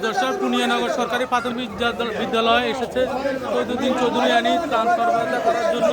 দর্শক কুনিয়ানগর সরকারি প্রাথমিক বিদ্যালয়- বিদ্যালয়ে এসেছে চৌধুরীন চৌধুরী আনি ত্রাণ সরবরাহ করার জন্য।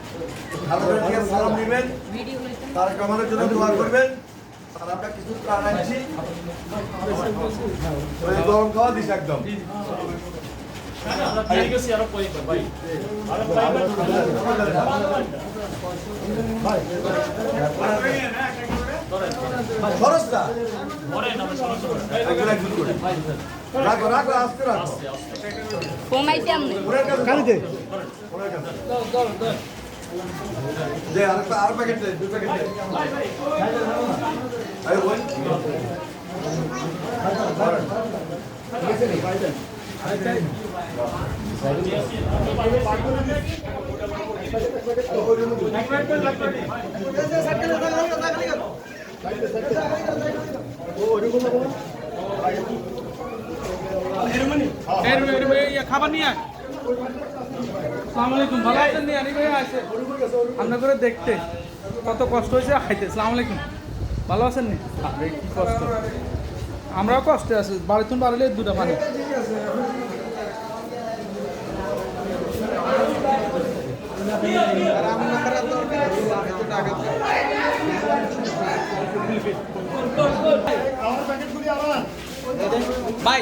সালাম নেবেন তারেক রহমানের জন্য দোয়া করবেন। আর আমরা কিছু প্রাণ আনছি। গরম খাওয়া দিস একদম। খরচটা। রাখো রাখো আস্তে রাখো। কমাইতে আমনে ওনার কাছে। কালিতে ওনার কাছে দে আর আর প্যাকেট দে দুই প্যাকেট দে আরে ওই এই রে, এই রে, এই ইয়া খাবার নিয়ে আয় ভালো আছেন নি? ভাই আছে। আপনার করে দেখতে। কত কষ্ট হয়েছে খাইতে। সালাম আলাইকুম। ভালো আছেন নি? আরে কি কষ্ট। আমরাও কষ্টে আছি। বাড়িতুন বাড়িলে দুটা পানি। ভাই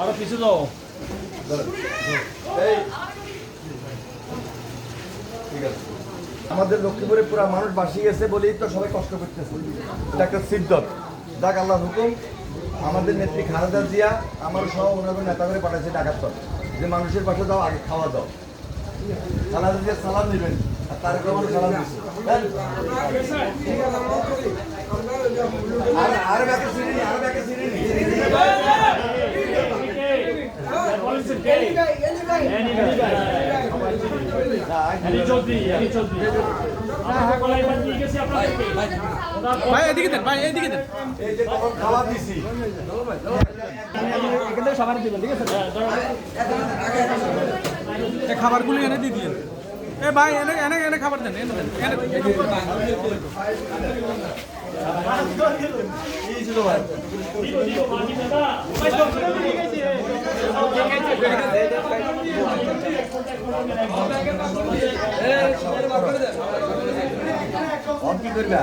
আরও পিছু দাও আমাদের লক্ষ্মীপুরে পুরা মানুষ বাসি গেছে বলেই তো সবাই কষ্ট করতেছে। এটা একটা সিদ্ধত যাক আল্লাহ হুকুম, আমাদের নেত্রী খালেদা জিয়া, আমার সহ ওনাকে নেতা করে পাঠাচ্ছে ঢাকার তর যে মানুষের পাশে দাও আগে খাওয়া দাও। খালেদা জিয়া সালাম দিবেন, আর তার সালাম দিচ্ছে আর আর ব্যাকে সিঁড়ি আর ব্যাকে সিঁড়ি ভাই, এদিকে খাবারগুলো এনে দিয়ে দিন এ ভাই এনে এনে এনে খাবার দেন। এনে দেন এনে ছিল ভাই। কি করবা?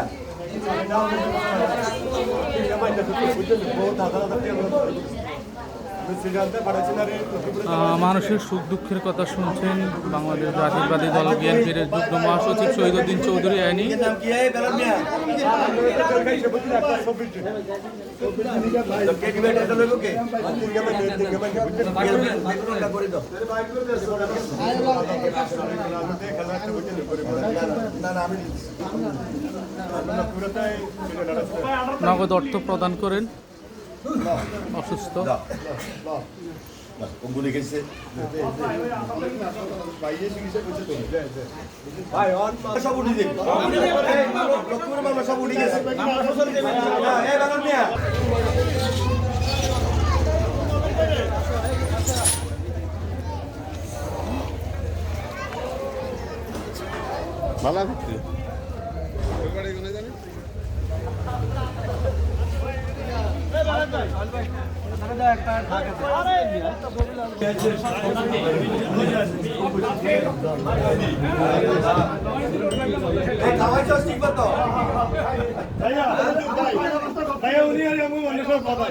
আহ, মানুষের সুখ দুঃখের কথা শুনছেন বাংলাদেশ জাতীয়বাদী দল বিএনপির যুগ্ম মহাসচিব শহীদুদ্দিন চৌধুরী আইনি। নগদ অর্থ প্রদান করেন। অসুস্থ। অঙ্গুলি গেছে সব উঠে দিন লক্ষ্মীর মামলা সব উঠে গেছে। হ্যাঁ, ভালো দেখতে উনি আর আমি মনে সব বাবা